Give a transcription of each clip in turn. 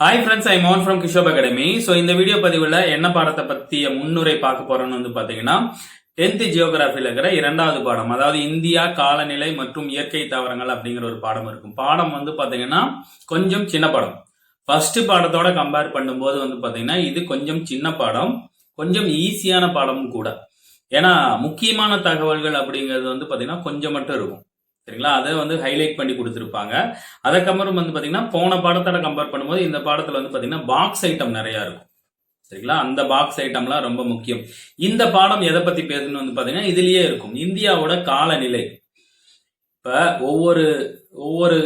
Hi friends I Mon from கிஷோப் academy so இந்த video பதிவில் என்ன பாடத்தை பற்றிய முன்னுரை பார்க்க போகிறோன்னு வந்து பார்த்தீங்கன்னா டென்த்து ஜியோகிராஃபியில் இருக்கிற இரண்டாவது பாடம் அதாவது இந்தியா காலநிலை மற்றும் இயற்கை தாவரங்கள் அப்படிங்கிற ஒரு பாடம் இருக்கும். பாடம் வந்து பார்த்தீங்கன்னா கொஞ்சம் சின்ன பாடம். ஃபர்ஸ்ட் பாடத்தோட கம்பேர் பண்ணும்போது வந்து பார்த்தீங்கன்னா இது கொஞ்சம் சின்ன பாடம் கொஞ்சம் ஈஸியான பாடமும் கூட. ஏன்னா முக்கியமான தகவல்கள் அப்படிங்கிறது வந்து பார்த்தீங்கன்னா கொஞ்சம் மட்டும் இருக்கும். சரிங்களா? அதை வந்து ஹைலைட் பண்ணி கொடுத்துருப்பாங்க. அதுக்கப்புறம் வந்து பார்த்தீங்கன்னா போன பாடத்தோட கம்பேர் பண்ணும்போது இந்த பாடத்தில் வந்து பார்த்தீங்கன்னா பாக்ஸ் ஐட்டம் நிறையா இருக்கும். சரிங்களா? அந்த பாக்ஸ் ஐட்டம்லாம் ரொம்ப முக்கியம். இந்த பாடம் எதை பற்றி பேசணும் வந்து பார்த்தீங்கன்னா இதுலயே இருக்கும். இந்தியாவோட காலநிலை. இப்போ ஒவ்வொரு ஒவ்வொரு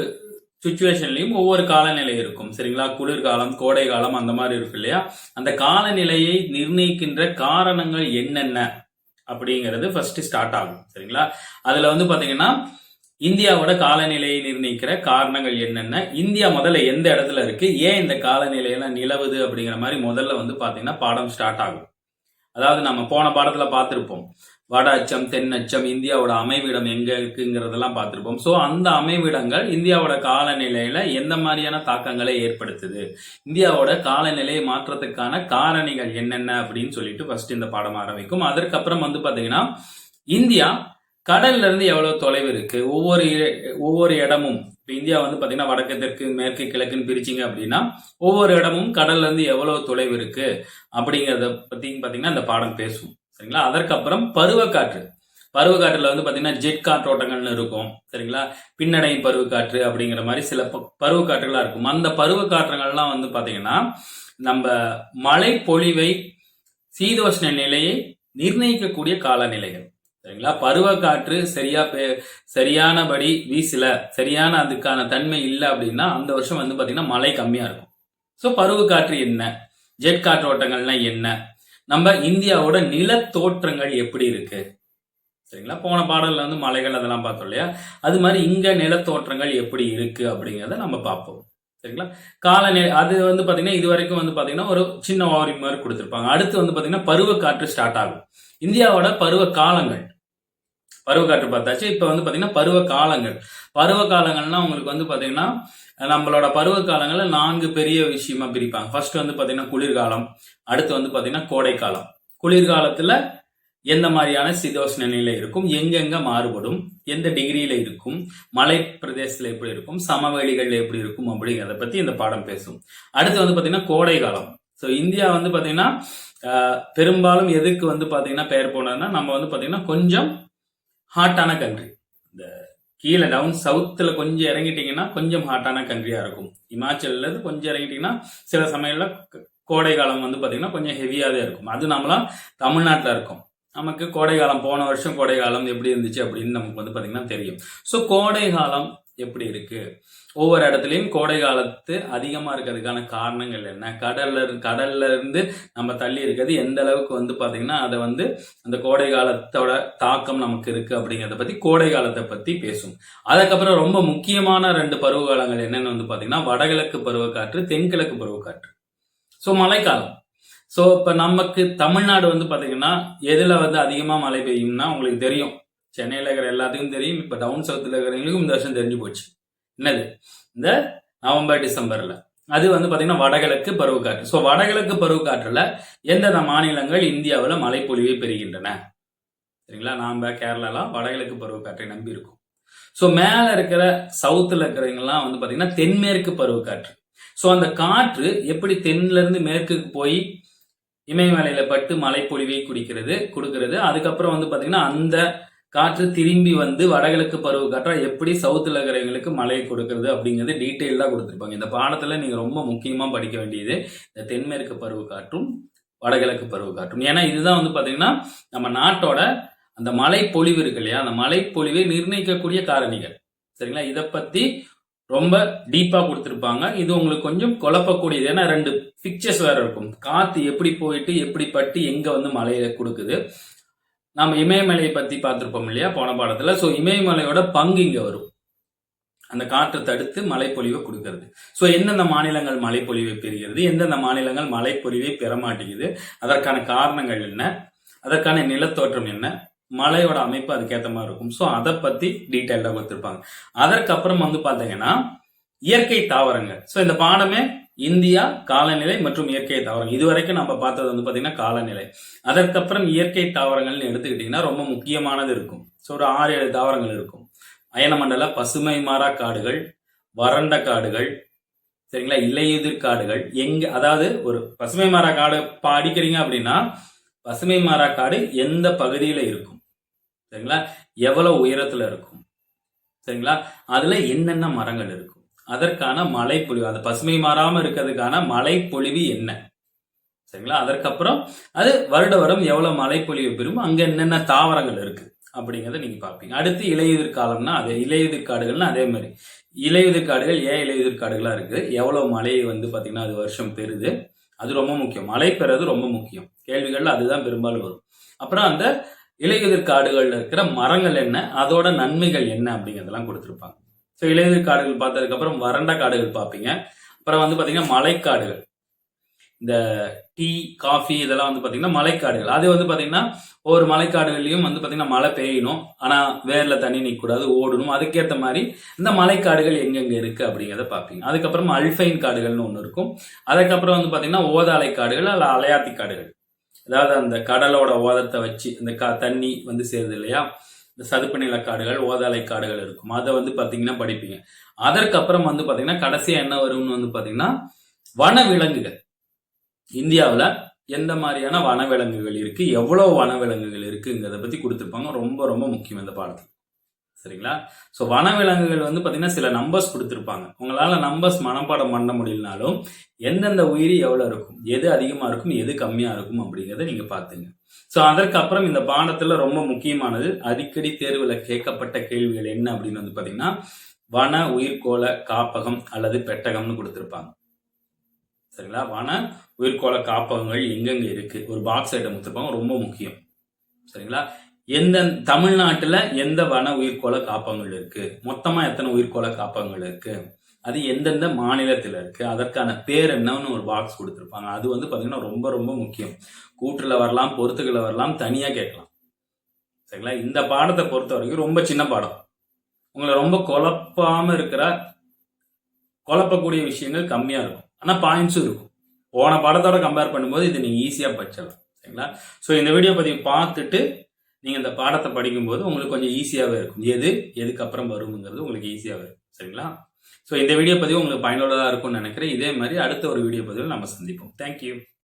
சுச்சுவேஷன்லையும் ஒவ்வொரு காலநிலை இருக்கும். சரிங்களா? குளிர்காலம் கோடை காலம் அந்த மாதிரி இருக்கு இல்லையா? அந்த காலநிலையை நிர்ணயிக்கின்ற காரணங்கள் என்னென்ன? அப்படிங்கிறது ஃபர்ஸ்ட் ஸ்டார்ட் ஆகும். சரிங்களா? அதுல வந்து பாத்தீங்கன்னா இந்தியாவோட காலநிலையை நிர்ணயிக்கிற காரணங்கள் என்னென்ன? இந்தியா முதல்ல எந்த இடத்துல இருக்கு? ஏன் இந்த காலநிலையெல்லாம் நிலவுது அப்படிங்கிற மாதிரி முதல்ல வந்து பாத்தீங்கன்னா பாடம் ஸ்டார்ட் ஆகும். அதாவது நம்ம போன பாடத்துல பார்த்திருப்போம். வட அச்சம் தென் அச்சம் இந்தியாவோட அமைவிடம் எங்க இருக்குங்கிறதெல்லாம் பார்த்திருப்போம். ஸோ அந்த அமைவிடங்கள் இந்தியாவோட காலநிலையில எந்த மாதிரியான தாக்கங்களை ஏற்படுத்துது? இந்தியாவோட காலநிலை மாற்றத்துக்கான காரணிகள் என்னென்ன அப்படின்னு சொல்லிட்டு ஃபர்ஸ்ட் இந்த பாடம் ஆரம்பிக்கும். அதற்கப்புறம் வந்து பாத்தீங்கன்னா இந்தியா கடல்ல இருந்து எவ்வளவு தொலைவு இருக்கு? ஒவ்வொரு ஒவ்வொரு இடமும் இப்போ இந்தியா வந்து பார்த்தீங்கன்னா வடக்கு தெற்கு மேற்கு கிழக்குன்னு பிரிச்சிங்க அப்படின்னா ஒவ்வொரு இடமும் கடல்ல இருந்து எவ்வளவு தொலைவு இருக்கு? அப்படிங்கிறத பத்தி பார்த்தீங்கன்னா இந்த பாடம் பேசும். சரிங்களா? அதற்கப்புறம் பருவக்காற்று. பருவக்காற்றில் வந்து பார்த்தீங்கன்னா ஜெட் காற்றோட்டங்கள்னு இருக்கும். சரிங்களா? பின்னடை பருவக்காற்று அப்படிங்கிற மாதிரி சில ப- பருவக்காற்றுகளாக இருக்கும். அந்த பருவக்காற்றுகள்லாம் வந்து பார்த்தீங்கன்னா நம்ம மழை பொழிவை சீதோஷ்ண நிலையை நிர்ணயிக்கக்கூடிய காலநிலைகள். சரிங்களா? பருவக்காற்று சரியா பே- சரியானபடி வீசல சரியான அதுக்கான தன்மை இல்லை அப்படின்னா அந்த வருஷம் வந்து பாத்தீங்கன்னா மழை கம்மியா இருக்கும். ஸோ பருவக்காற்று என்ன? ஜெட் காற்றோட்டங்கள்னா என்ன? நம்ம இந்தியாவோட நிலத்தோற்றங்கள் எப்படி இருக்கு? சரிங்களா? போன பாடல்ல வந்து மலைகள் அதெல்லாம் பார்த்தோம் இல்லையா? அது மாதிரி இங்க நிலத்தோற்றங்கள் எப்படி இருக்கு அப்படிங்கிறத நம்ம பார்ப்போம். சரிங்களா? காலநிலை அது வந்து பாத்தீங்கன்னா இது வரைக்கும் வந்து பாத்தீங்கன்னா ஒரு சின்ன ஓவரி மாதிரி கொடுத்துருப்பாங்க. அடுத்து வந்து பாத்தீங்கன்னா பருவக்காற்று ஸ்டார்ட் ஆகும். இந்தியாவோட பருவ காலங்கள். பருவக்காற்று பார்த்தாச்சு. இப்போ வந்து பார்த்தீங்கன்னா பருவ காலங்கள் பருவ காலங்கள்னா உங்களுக்கு வந்து பார்த்தீங்கன்னா நம்மளோட பருவ காலங்களில் நான்கு பெரிய விஷயமா பிரிப்பாங்க. ஃபர்ஸ்ட் வந்து பார்த்தீங்கன்னா குளிர்காலம். அடுத்து வந்து பார்த்தீங்கன்னா கோடைக்காலம். குளிர்காலத்தில் எந்த மாதிரியான சீதோஷ்ண நிலை இருக்கும்? எங்கெங்க மாறுபடும்? எந்த டிகிரியில இருக்கும்? மலை பிரதேசத்துல எப்படி இருக்கும்? சமவெளிகள்ல எப்படி இருக்கும் அப்படிங்கிறத பத்தி இந்த பாடம் பேசும். அடுத்து வந்து பாத்தீங்கன்னா கோடை காலம் ஸோ இந்தியா வந்து பாத்தீங்கன்னா பெரும்பாலும் எதுக்கு வந்து பாத்தீங்கன்னா பெயர் போனதுன்னா நம்ம வந்து பாத்தீங்கன்னா கொஞ்சம் ஹாட்டான கண்ட்ரி இந்த கீழே டவுன் சவுத்தில் கொஞ்சம் இறங்கிட்டீங்கன்னா கொஞ்சம் ஹாட்டான கண்ட்ரியாக இருக்கும். இமாச்சல்ல கொஞ்சம் இறங்கிட்டீங்கன்னா சில சமயங்களில் கோடை காலம் வந்து பார்த்திங்கன்னா கொஞ்சம் ஹெவியாகவே இருக்கும். அது நம்மளாம் தமிழ்நாட்டில் இருக்கும். நமக்கு கோடை காலம் போன வருஷம் கோடை காலம் எப்படி இருந்துச்சு அப்படின்னு நமக்கு வந்து பார்த்தீங்கன்னா தெரியும். ஸோ கோடை காலம் எப்படி இருக்கு? ஒவ்வொரு இடத்துலையும் கோடை காலத்து அதிகமா இருக்கிறதுக்கான காரணங்கள் என்ன? கடல்ல இரு- கடல்ல இருந்து நம்ம தள்ளி இருக்கிறது எந்த அளவுக்கு வந்து பாத்தீங்கன்னா அதை வந்து அந்த கோடை காலத்தோட தாக்கம் நமக்கு இருக்கு அப்படிங்கறத பத்தி கோடை காலத்தை பத்தி பேசும். அதுக்கப்புறம் ரொம்ப முக்கியமான ரெண்டு பருவகாலங்கள் என்னன்னு வந்து பாத்தீங்கன்னா வடகிழக்கு பருவக்காற்று தென்கிழக்கு பருவக்காற்று. ஸோ மழைக்காலம். ஸோ இப்போ நமக்கு தமிழ்நாடு வந்து பாத்தீங்கன்னா எதுல வந்து அதிகமா மழை பெய்யும்னா உங்களுக்கு தெரியும். சென்னையில் இருக்கிற எல்லாத்துக்கும் தெரியும். இப்போ டவுன் சவுத்தில் இருக்கிறவங்களுக்கும் இந்த வருஷம் தெரிஞ்சு போச்சு. என்னது? இந்த நவம்பர் டிசம்பரில். அது வந்து பார்த்தீங்கன்னா வடகிழக்கு பருவக்காற்று. ஸோ வடகிழக்கு பருவக்காற்றில் எந்தெந்த மாநிலங்கள் இந்தியாவில் மழைப்பொழிவை பெறுகின்றன? சரிங்களா? நாம் கேரளாலாம் வடகிழக்கு பருவக்காற்றை நம்பி இருக்கோம். ஸோ மேலே இருக்கிற சவுத்தில் இருக்கிறவங்கலாம் வந்து பார்த்தீங்கன்னா தென்மேற்கு பருவக்காற்று. ஸோ அந்த காற்று எப்படி தென்ல இருந்து மேற்குக்கு போய் இமயமலையில் பட்டு மழைப்பொழிவை குடிக்கிறது கொடுக்கிறது அதுக்கப்புறம் வந்து பார்த்தீங்கன்னா அந்த காற்று திரும்பி வந்து வடகிழக்கு பருவ காற்றாக எப்படி சவுத்தில் இருக்கிறவங்களுக்கு மழையை கொடுக்கிறது அப்படிங்கிறது டீட்டெயிலாக கொடுத்துருப்பாங்க. இந்த பாடத்தில் நீங்கள் ரொம்ப முக்கியமாக படிக்க வேண்டியது இந்த தென்மேற்கு பருவ காற்றும் வடகிழக்கு பருவக்காற்றும் ஏன்னா இதுதான் வந்து பார்த்தீங்கன்னா நம்ம நாட்டோட அந்த மழை பொழிவு இருக்கு இல்லையா? அந்த மழை பொழிவை நிர்ணயிக்கக்கூடிய காரணிகள். சரிங்களா? இதை பற்றி ரொம்ப டீப்பாக கொடுத்துருப்பாங்க. இது உங்களுக்கு கொஞ்சம் குழப்பக்கூடியது. ஏன்னா ரெண்டு பிக்சர்ஸ் வேறு இருக்கும். காற்று எப்படி போயிட்டு எப்படி பட்டு எங்கே வந்து மழையை கொடுக்குது? நாம் இமயமலையை பற்றி பார்த்துருப்போம் இல்லையா? போன பாடத்தில். ஸோ இமயமலையோட பங்கு இங்கே வரும். அந்த காற்று தடுத்து மழைப்பொழிவை கொடுக்கறது. ஸோ எந்தெந்த மாநிலங்கள் மழைப்பொழிவை பெறுகிறது? எந்தெந்த மாநிலங்கள் மழைப்பொழிவை பெற மாட்டேங்குது? அதற்கான காரணங்கள் என்ன? அதற்கான நிலத்தோற்றம் என்ன? மலையோட அமைப்பு அதுக்கேற்ற மாதிரி இருக்கும். ஸோ அதை பத்தி டீட்டெயிலாக கொடுத்துருப்பாங்க. அதற்கப்புறம் வந்து பார்த்தீங்கன்னா இயற்கை தாவரங்கள். ஸோ இந்த பாடமே இந்தியா காலநிலை மற்றும் இயற்கை தாவரம் இதுவரைக்கும் நம்ம பார்த்தது வந்து பார்த்தீங்கன்னா காலநிலை. அதற்கப்புறம் இயற்கை தாவரங்கள்னு எடுத்துக்கிட்டிங்கன்னா ரொம்ப முக்கியமானது இருக்கும். ஸோ ஒரு ஆறு ஏழு தாவரங்கள் இருக்கும். அயனமண்டல பசுமை மாறா காடுகள் வறண்ட காடுகள் சரிங்களா? இலையுதிர் காடுகள் எங்க அதாவது ஒரு பசுமை மாறா காடு படிக்கிறீங்க அப்படின்னா பசுமை மாறா காடு எந்த பகுதியில் இருக்கும்? சரிங்களா? எவ்வளவு உயரத்தில் இருக்கும்? சரிங்களா? அதில் என்னென்ன மரங்கள் இருக்கும்? அதற்கான மழைப்பொழிவு அந்த பசுமை மாறாமல் இருக்கிறதுக்கான மழைப்பொழிவு என்ன? சரிங்களா? அதற்கப்புறம் அது வருட வருடம் எவ்வளவு பொழிவு பெறும் அங்க என்னென்ன தாவரங்கள் இருக்கு அப்படிங்கிறத நீங்க பார்ப்பீங்க. அடுத்து இலையுதிர் காலம்னா அதே இலையுதிர் காடுகள்னா அதே மாதிரி. இலையுதிர் காடுகள் ஏன் இலையுதிர் காடுகளா இருக்கு? எவ்வளவு மழையை வந்து பாத்தீங்கன்னா அது வருஷம் பெறுது. அது ரொம்ப முக்கியம். மழை பெறது ரொம்ப முக்கியம். கேள்விகள்ல அதுதான் பெரும்பாலும் வரும். அப்புறம் அந்த இலையுதிர் காடுகள்ல இருக்கிற மரங்கள் என்ன? அதோட நன்மைகள் என்ன அப்படிங்கறதெல்லாம் கொடுத்துருப்பாங்க. ஸோ இலையுதிர் காடுகள் பார்த்ததுக்கப்புறம் வறண்ட காடுகள் பார்ப்பீங்க. அப்புறம் வந்து பார்த்தீங்கன்னா மலைக்காடுகள். இந்த டீ காஃபி இதெல்லாம் வந்து பார்த்தீங்கன்னா மலைக்காடுகள். அது வந்து பார்த்தீங்கன்னா ஒவ்வொரு மலைக்காடுகள்லையும் வந்து பார்த்தீங்கன்னா மழை பெய்யணும். ஆனால் வேரில் தண்ணி நிற்கக்கூடாது ஓடணும். அதுக்கேற்ற மாதிரி இந்த மலைக்காடுகள் எங்கெங்கே இருக்குது அப்படிங்கிறத பார்ப்பீங்க. அதுக்கப்புறம் அல்ஃபைன் காடுகள்னு ஒன்று இருக்கும். அதுக்கப்புறம் வந்து பார்த்தீங்கன்னா ஓதாலை காடுகள் அல்ல அலையாத்தி காடுகள். அதாவது அந்த கடலோட ஓதத்தை வச்சு இந்த கா தண்ணி வந்து சேருது இல்லையா? இந்த சதுப்பு நில காடுகள் ஓதாலை காடுகள் இருக்கும். அதை வந்து பார்த்தீங்கன்னா படிப்பீங்க. அதற்கப்புறம் வந்து பார்த்தீங்கன்னா கடைசியாக என்ன வரும்னு வந்து பார்த்தீங்கன்னா வனவிலங்குகள். இந்தியாவில் எந்த மாதிரியான வனவிலங்குகள் இருக்குது எவ்வளோ வனவிலங்குகள் இருக்குங்கிறத பற்றி கொடுத்துருப்பாங்க. ரொம்ப ரொம்ப முக்கியம் இந்த பாடத்தில். சரிங்களா? ஸோ வனவிலங்குகள் வந்து பார்த்தீங்கன்னா சில நம்பர்ஸ் கொடுத்துருப்பாங்க. உங்களால் நம்பர்ஸ் மனப்பாடம் பண்ண முடியலனாலும் எந்தெந்த உயிரி எவ்வளோ இருக்கும் எது அதிகமாக இருக்கும் எது கம்மியாக இருக்கும் அப்படிங்கிறத நீங்கள் பார்த்துங்க. ஸோ அதற்கப்புறம் இந்த பாடத்தில் ரொம்ப முக்கியமானது அடிக்கடி தேர்வில் கேட்கப்பட்ட கேள்விகள் என்ன அப்படின்னு வந்து பார்த்தீங்கன்னா வன உயிர்கோள காப்பகம் அல்லது பெட்டகம்னு கொடுத்துருப்பாங்க. சரிங்களா? வன உயிர்கோள காப்பகங்கள் எங்கெங்க இருக்கு? ஒரு பாக்ஸ் ஐட்டம் கொடுத்துருப்பாங்க ரொம்ப முக்கியம். சரிங்களா? எந்த தமிழ்நாட்டில் எந்த வன உயிர்கோள காப்பகங்கள் இருக்கு? மொத்தமா எத்தனை உயிர்கோள காப்பகங்கள் இருக்கு? அது எந்தெந்த மாநிலத்தில் இருக்கு? அதற்கான பேர் என்னன்னு ஒரு பாக்ஸ் கொடுத்துருப்பாங்க. அது வந்து பாத்தீங்கன்னா ரொம்ப ரொம்ப முக்கியம். கூட்டுல வரலாம் பொறுத்துக்களை வரலாம் தனியா கேட்கலாம். சரிங்களா? இந்த பாடத்தை பொறுத்த வரைக்கும் ரொம்ப சின்ன பாடம். உங்களை ரொம்ப குழப்பாம இருக்கிற குழப்பக்கூடிய விஷயங்கள் கம்மியா இருக்கும். ஆனா பாயிண்ட்ஸும் இருக்கும். போன பாடத்தோட கம்பேர் பண்ணும்போது இது நீங்க ஈஸியா படிச்சிடலாம். சரிங்களா? ஸோ இந்த வீடியோ பதிவு பார்த்துட்டு நீங்கள் இந்த பாடத்தை படிக்கும்போது உங்களுக்கு கொஞ்சம் ஈஸியாகவே இருக்கும். எது எதுக்கப்புறம் வருங்கிறது உங்களுக்கு ஈஸியாகவே இருக்கும். சரிங்களா? ஸோ இந்த வீடியோ பதிவு உங்களுக்கு பயனுள்ளதாக இருக்கும்னு நினைக்கிறேன். இதே மாதிரி அடுத்த ஒரு வீடியோ பதிவில் நம்ம சந்திப்போம். தேங்க்யூ